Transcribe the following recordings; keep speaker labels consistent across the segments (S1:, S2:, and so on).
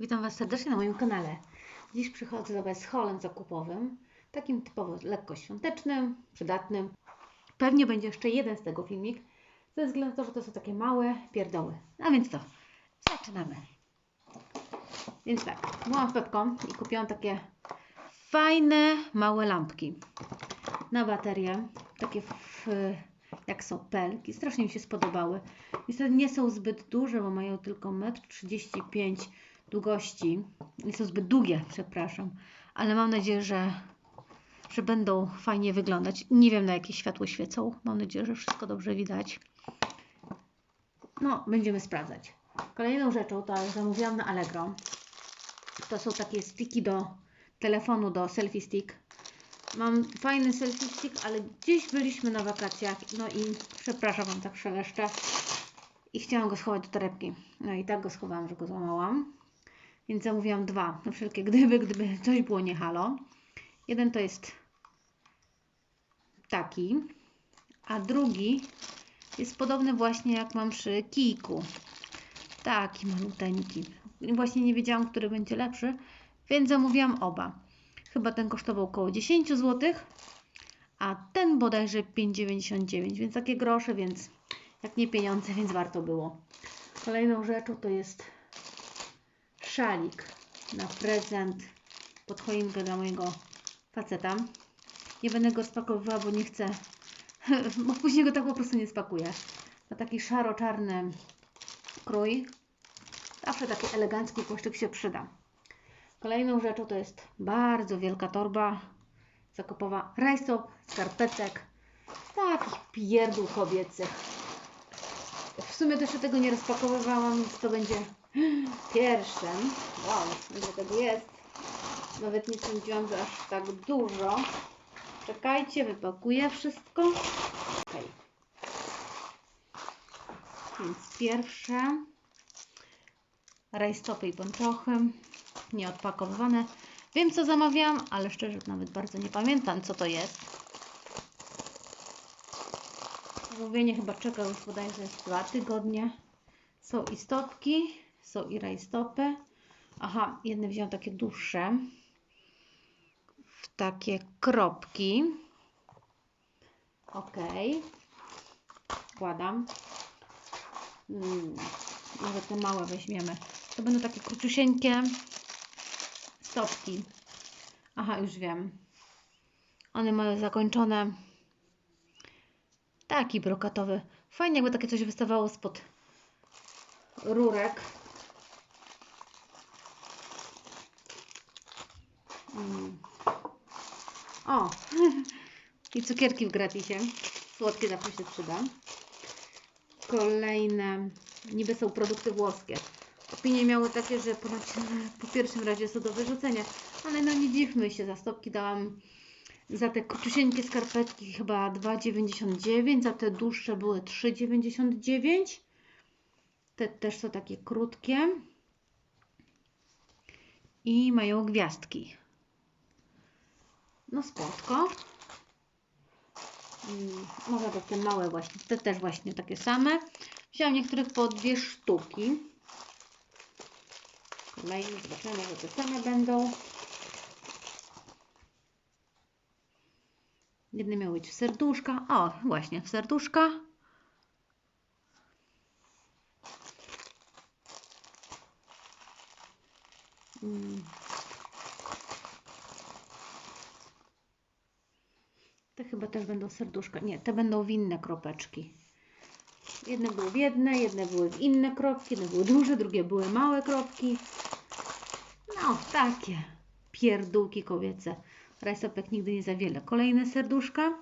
S1: witam Was serdecznie na moim kanale. Dziś przychodzę do Was z holem zakupowym, takim typowo lekko świątecznym, przydatnym. Pewnie będzie jeszcze jeden z tego filmik, ze względu na to, że to są takie małe pierdoły. A więc to, zaczynamy. Więc tak, byłam w i kupiłam takie fajne, małe lampki na baterię, takie w, jak są pelki. Strasznie mi się spodobały. Niestety nie są zbyt duże, bo mają tylko 1,35 m długości. Nie są zbyt długie, przepraszam. Ale mam nadzieję, że, że będą fajnie wyglądać. Nie wiem na jakie światło świecą. Mam nadzieję, że wszystko dobrze widać. No, będziemy sprawdzać. Kolejną rzeczą to zamówiłam na Allegro. To są takie sticki do telefonu, do selfie stick. Mam fajny selfie stick, ale gdzieś byliśmy na wakacjach. No i przepraszam Wam tak szeleszczę. I chciałam go schować do torebki. No i tak go schowałam, że go złamałam. Więc zamówiłam dwa. Na wszelkie gdyby, gdyby coś było nie halo. Jeden to jest taki, a drugi jest podobny właśnie jak mam przy kijku. Taki maluteńki. Właśnie nie wiedziałam, który będzie lepszy, więc zamówiłam oba. Chyba ten kosztował około 10 zł, a ten bodajże 5,99, więc takie grosze, więc jak nie pieniądze, więc warto było. Kolejną rzeczą to jest szalik na prezent pod choinkę dla mojego faceta. Nie będę go spakowywała, bo nie chcę, bo później go tak po prostu nie spakuję. Na taki szaro-czarny krój. Zawsze taki elegancki płaszczyk się przyda. Kolejną rzeczą to jest bardzo wielka torba zakupowa rajstop, skarpetek, takich pierdół kobiecych. W sumie też tego nie rozpakowywałam, więc to będzie pierwszym. Wow, ile tego jest. Nawet nie sądziłam, że aż tak dużo. Czekajcie, wypakuję wszystko. Okay. Więc pierwsze rajstopy i pończochy nieodpakowywane. Wiem, co zamawiałam, ale szczerze nawet bardzo nie pamiętam, co to jest. Zamówienie chyba czeka już bodajże dwa tygodnie. Są i stopki, są i rajstopy. Aha, jedne wziąłem takie dłuższe. W takie kropki. Ok. Wkładam. Hmm, może te małe weźmiemy. To będą takie króciusieńkie stopki. Aha, już wiem. One mają zakończone taki brokatowy. Fajnie, jakby takie coś wystawało spod rurek. Mm. O! I cukierki w gratisie. Słodkie zawsze się przyda. Kolejne, niby są produkty włoskie. Opinie miały takie, że po, po pierwszym razie są do wyrzucenia. Ale no nie dziwmy się, za stopki dałam za te króciusieńkie skarpetki chyba 2,99, za te dłuższe były 3,99. Te też są takie krótkie. I mają gwiazdki. No spotko. Hmm, może takie małe właśnie. Te też właśnie takie same. Wziąłam niektórych po dwie sztuki. Kolejne zobaczymy, że te same będą. Jedne miały być w serduszka. O, właśnie, w serduszka. Hmm. Te chyba też będą serduszka. Nie, te będą w inne kropeczki. Jedne były w jedne, jedne były w inne kropki, jedne były duże, drugie były małe kropki. No, takie pierdółki kobiece. Rajstopek nigdy nie za wiele. Kolejne serduszka.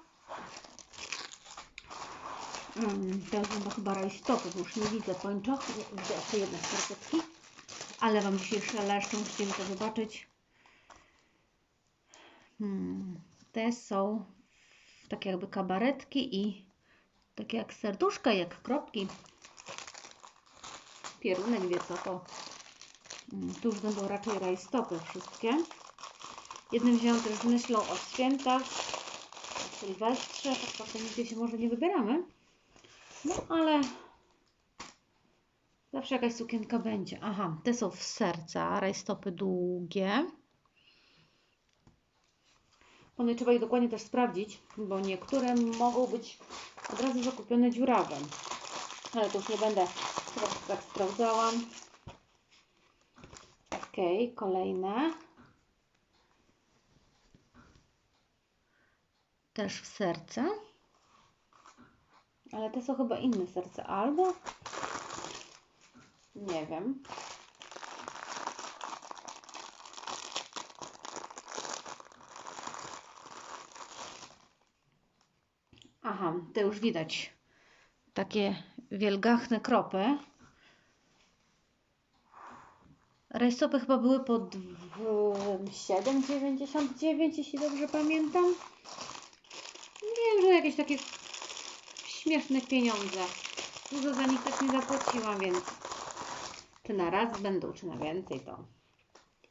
S1: Um, teraz będą chyba rajstopy, bo już nie widzę pończoch. Widzę jeszcze jedne skarpetki. Ale Wam dzisiaj szeleszczą, musicie mi to zobaczyć. Hmm, te są takie jakby kabaretki i takie jak serduszka, jak kropki. Pierunek wie co to. Tu już będą raczej rajstopy wszystkie. Jedne wziąłem też z myślą o świętach, o Sylwestrze, tak to nigdzie się może nie wybieramy. No ale Zawsze jakaś sukienka będzie. Aha, te są w serca, rajstopy długie. One trzeba je dokładnie też sprawdzić, bo niektóre mogą być od razu zakupione dziurawe. Ale to już nie będę. Tak sprawdzałam. Ok, kolejne. Też w serce. Ale te są chyba inne serce. Albo nie wiem. Aha, to już widać. Takie wielgachne kropy. Rajstopy chyba były po dw- 7,99, jeśli dobrze pamiętam. Wiem, że jakieś takie śmieszne pieniądze. Dużo za nich też nie zapłaciłam, więc czy na raz będą, czy na więcej, to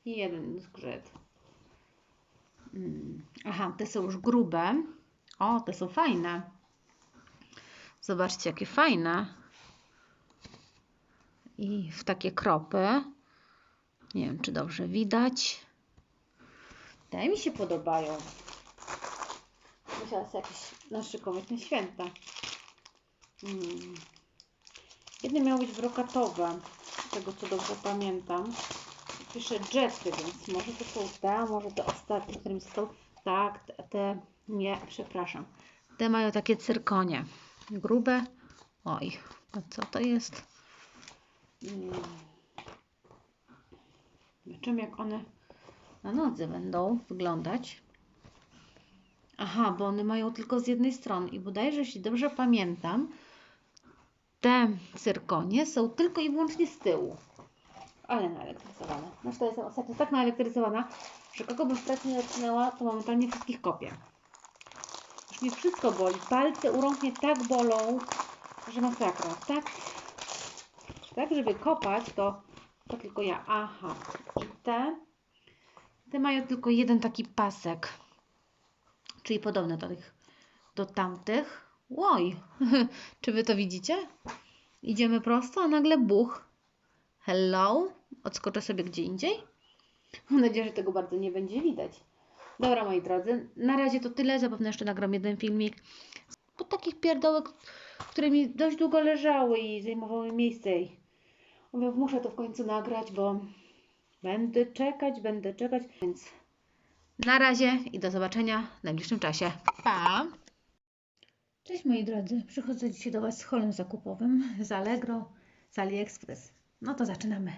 S1: jeden zgrzyt. Mm. Aha, te są już grube. O, te są fajne. Zobaczcie, jakie fajne. I w takie kropy. Nie wiem, czy dobrze widać. Te mi się podobają. Musiała sobie jakieś naszykować na święta. Mm. Jedne miały być brokatowe, z tego co dobrze pamiętam. Pisze jetsy, więc może to są te, może te ostatnie, mi zostały. Tak, te, te nie, przepraszam. Te mają takie cyrkonie. Grube. Oj, a co to jest? Mm. Zobaczymy, jak one na nodze będą wyglądać. Aha, bo one mają tylko z jednej strony i bodajże, jeśli dobrze pamiętam, te cyrkonie są tylko i wyłącznie z tyłu. Ale naelektryzowane. Znaczy to jestem ostatnio tak naelektryzowana, że kogo bym pracy nie dotknęła, to momentalnie wszystkich kopię. Już mnie wszystko boli. Palce u rąk mnie tak bolą, że masakra. Tak, tak żeby kopać, to, to tylko ja. Aha. Te, te mają tylko jeden taki pasek. Czyli podobne do tych, do tamtych. Łoj, czy wy to widzicie? Idziemy prosto, a nagle buch. Hello, odskoczę sobie gdzie indziej. Mam nadzieję, że tego bardzo nie będzie widać. Dobra, moi drodzy, na razie to tyle. Zapewne jeszcze nagram jeden filmik. Bo takich pierdołek, które mi dość długo leżały i zajmowały miejsce. Mówię, muszę to w końcu nagrać, bo będę czekać, będę czekać. Więc na razie i do zobaczenia w najbliższym czasie. Pa! Cześć moi drodzy, przychodzę dzisiaj do Was z holem zakupowym z Allegro, z AliExpress. No to zaczynamy.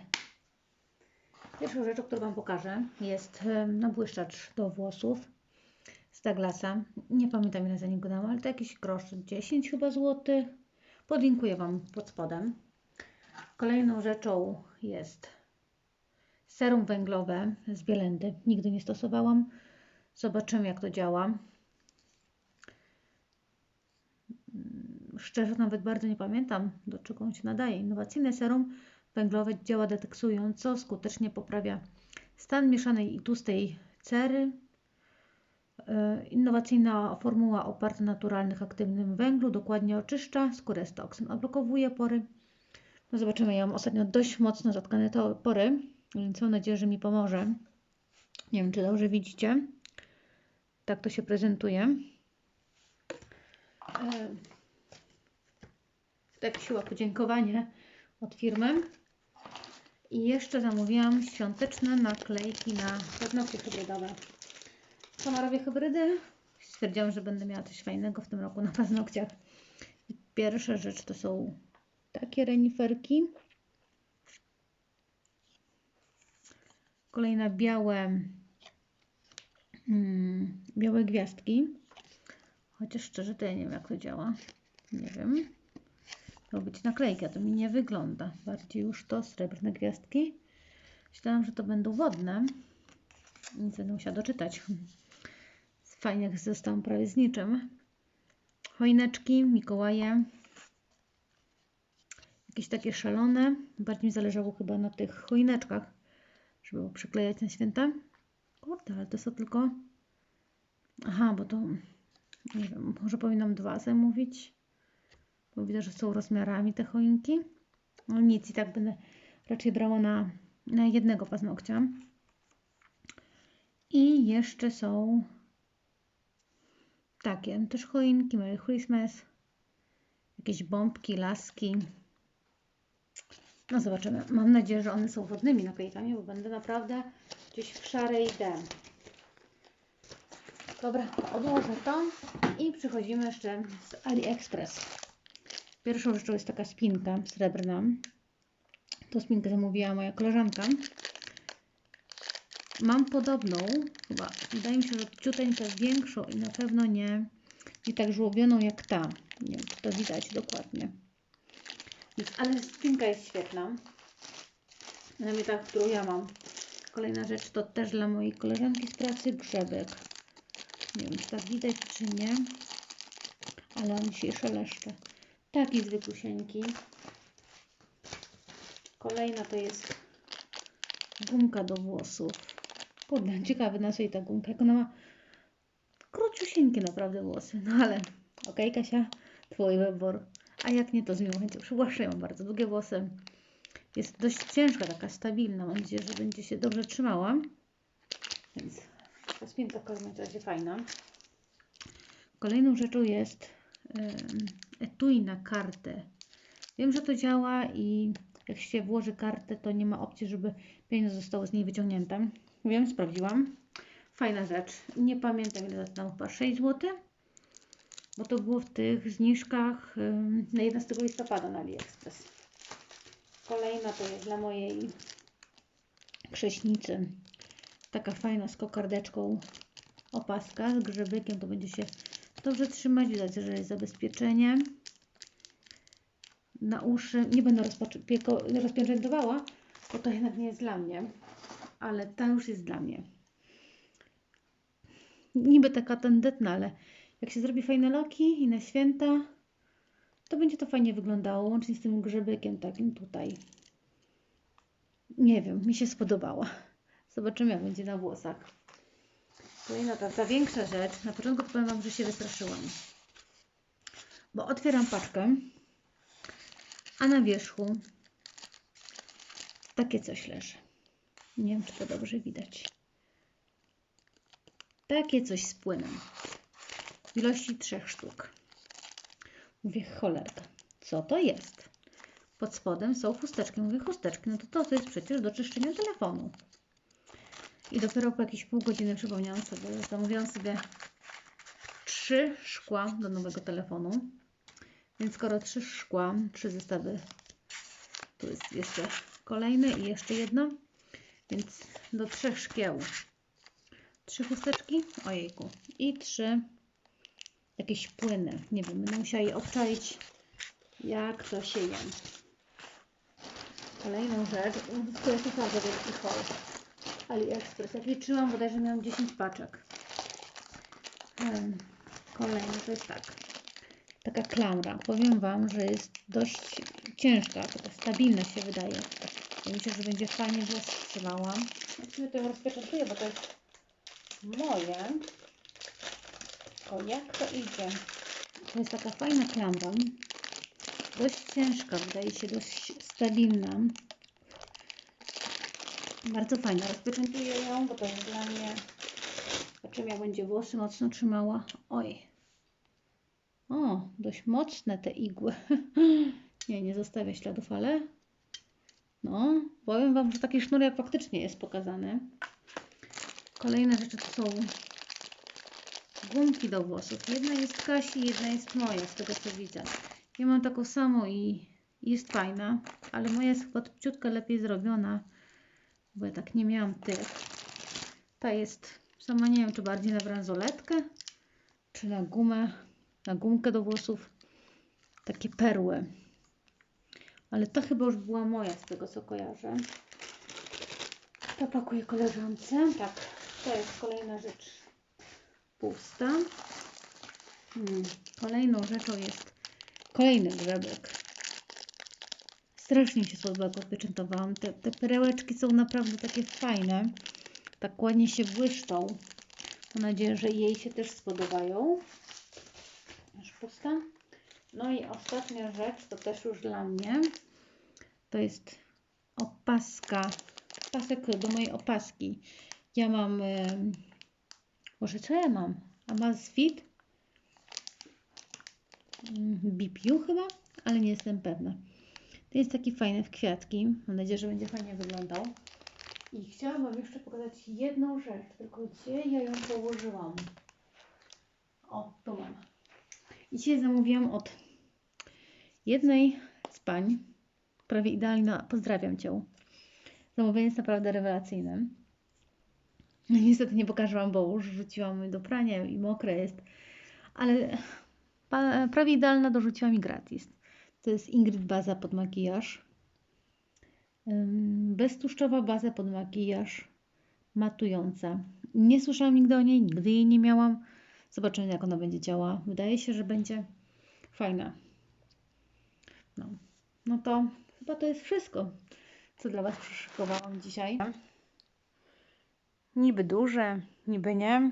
S1: Pierwszą rzeczą, którą Wam pokażę jest nabłyszczacz do włosów z Douglasa. Nie pamiętam ile za niego dałam, ale to jakieś groszy 10 chyba złotych. Podlinkuję Wam pod spodem. Kolejną rzeczą jest serum węglowe z Bielendy. Nigdy nie stosowałam. Zobaczymy jak to działa. Szczerze nawet bardzo nie pamiętam, do czego on się nadaje. Innowacyjne serum węglowe działa deteksująco, skutecznie poprawia stan mieszanej i tłustej cery. E, Innowacyjna formuła oparta na naturalnych aktywnym węglu dokładnie oczyszcza skórę z toksyn, odblokowuje pory. No zobaczymy, ja mam ostatnio dość mocno zatkane pory, więc mam nadzieję, że mi pomoże. Nie wiem, czy dobrze widzicie. Tak to się prezentuje. E, tak siła podziękowanie od firmy. I jeszcze zamówiłam świąteczne naklejki na paznokcie hybrydowe. Sama robię hybrydy. Stwierdziłam, że będę miała coś fajnego w tym roku na paznokciach. Pierwsza rzecz to są takie reniferki. Kolejne białe, mm, białe gwiazdki. Chociaż szczerze to ja nie wiem jak to działa. Nie wiem. Miał być naklejka, to mi nie wygląda. Bardziej już to srebrne gwiazdki. Myślałam, że to będą wodne. Nic będę musiała doczytać. Fajnie zostałam prawie z niczym. Choineczki, Mikołaje. Jakieś takie szalone. Bardziej mi zależało chyba na tych choineczkach, żeby było przyklejać na święta. Kurde, ale to są tylko... Aha, bo to... Nie wiem, może powinnam dwa zamówić. Bo widzę, że są rozmiarami te choinki. No nic, i tak będę raczej brała na, na jednego paznokcia. I jeszcze są takie, też choinki, Merry Christmas, jakieś bombki, laski. No zobaczymy. Mam nadzieję, że one są wodnymi naklejkami, bo będę naprawdę gdzieś w szarej idei. Dobra, odłożę to i przechodzimy jeszcze z AliExpress. Pierwszą rzeczą jest taka spinka srebrna. Tą spinkę zamówiła moja koleżanka. Mam podobną, chyba wydaje mi się, że ciuteńkę większą i na pewno nie, nie tak żłobioną jak ta. Nie wiem, czy to widać dokładnie. Więc, ale spinka jest świetna. Przynajmniej ta, którą ja mam. Kolejna rzecz to też dla mojej koleżanki z pracy grzebek. Nie wiem, czy tak widać, czy nie. Ale on dzisiaj szeleszcze. Taki zwykłusieńki. Kolejna to jest gumka do włosów. Kurde, ciekawy na jej ta gumka. Jak ona ma króciusieńkie naprawdę włosy. No ale okej, okay, Kasia, Twój wybór. A jak nie, to z miłą chęcią przywłaszczę. Bardzo długie włosy. Jest dość ciężka, taka stabilna. Mam nadzieję, że będzie się dobrze trzymała. Więc ta spinka w każdym razie fajna. Kolejną rzeczą jest etui na kartę. Wiem, że to działa i jak się włoży kartę, to nie ma opcji, żeby pieniądze zostały z niej wyciągnięte. Wiem, sprawdziłam. Fajna rzecz. Nie pamiętam ile za to chyba 6 zł. Bo to było w tych zniżkach na 11 listopada na AliExpress. Kolejna to jest dla mojej krześnicy. Taka fajna z kokardeczką opaska z grzebykiem. To będzie się dobrze trzymać. Widać, że jest zabezpieczenie na uszy. Nie będę rozpieczętowała, bo to jednak nie jest dla mnie. Ale ta już jest dla mnie. Niby taka tandetna, ale jak się zrobi fajne loki i na święta, to będzie to fajnie wyglądało, łącznie z tym grzebykiem takim tutaj. Nie wiem, mi się spodobała. Zobaczymy, jak będzie na włosach. Kolejna ta, ta większa rzecz. Na początku powiem Wam, że się wystraszyłam. Bo otwieram paczkę, a na wierzchu takie coś leży. Nie wiem, czy to dobrze widać. Takie coś z płynem. Ilości trzech sztuk. Mówię, cholerka, co to jest? Pod spodem są chusteczki. Mówię, chusteczki, no to to, to jest przecież do czyszczenia telefonu. I dopiero po jakieś pół godziny przypomniałam sobie, że zamówiłam sobie trzy szkła do nowego telefonu. Więc skoro trzy szkła, trzy zestawy, tu jest jeszcze kolejny i jeszcze jedno, więc do trzech szkieł trzy chusteczki, ojejku, i trzy jakieś płyny. Nie wiem, będę musiała je obczaić, jak to się je. Kolejną rzecz, to jest naprawdę wielki hol. AliExpress. Jak liczyłam, bodajże miałam 10 paczek. Kolejny to jest tak. Taka klamra. Powiem Wam, że jest dość ciężka, taka stabilna się wydaje. Ja myślę, że będzie fajnie rozstrzelała. Ja sobie to rozpieczętuję, bo to jest moje. Jak to idzie? To jest taka fajna klamra. Dość ciężka, wydaje się dość stabilna. Bardzo fajna. Rozpieczętuję ją, bo to jest dla mnie... Zobaczymy, jak będzie włosy mocno trzymała. Oj. O, dość mocne te igły. nie, nie zostawia śladów, ale... No, powiem Wam, że taki sznurek faktycznie jest pokazany. Kolejne rzeczy to są gumki do włosów. Jedna jest Kasi, jedna jest moja, z tego co widzę. Ja mam taką samą i jest fajna, ale moja jest chyba ciutkę lepiej zrobiona bo ja tak nie miałam tych. Ta jest, sama nie wiem, czy bardziej na bransoletkę, czy na gumę, na gumkę do włosów. Takie perły. Ale to chyba już była moja, z tego co kojarzę. To pakuję koleżance. Tak, to jest kolejna rzecz pusta. Hmm. Kolejną rzeczą jest kolejny grzebek. Strasznie się słabego odpieczętowałam. Te, te perełeczki są naprawdę takie fajne. Tak ładnie się błyszczą. Mam nadzieję, że jej się też spodobają. Aż pusta. No i ostatnia rzecz, to też już dla mnie. To jest opaska. Pasek do mojej opaski. Ja mam... Może co ja mam? Amazfit? Mm, BPU chyba? Ale nie jestem pewna. To jest taki fajny w kwiatki. Mam nadzieję, że będzie fajnie wyglądał. I chciałam Wam jeszcze pokazać jedną rzecz, tylko gdzie ja ją położyłam. O, tu mam. I dzisiaj zamówiłam od jednej z pań, prawie idealna, pozdrawiam Cię. Zamówienie jest naprawdę rewelacyjne. No, Niestety nie pokażę Wam, bo już rzuciłam do prania i mokre jest, ale prawie idealna dorzuciła mi gratis. To jest Ingrid baza pod makijaż. Beztłuszczowa baza pod makijaż matująca. Nie słyszałam nigdy o niej, nigdy jej nie miałam. Zobaczymy, jak ona będzie działała. Wydaje się, że będzie fajna. No, no to chyba to jest wszystko, co dla Was przyszykowałam dzisiaj. Niby duże, niby nie.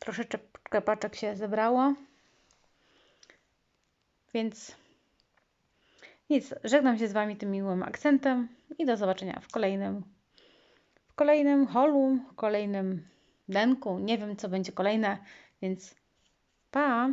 S1: Troszeczkę paczek się zebrało. Więc nic, żegnam się z Wami tym miłym akcentem i do zobaczenia w kolejnym, w kolejnym holu, w kolejnym denku. Nie wiem, co będzie kolejne, więc pa!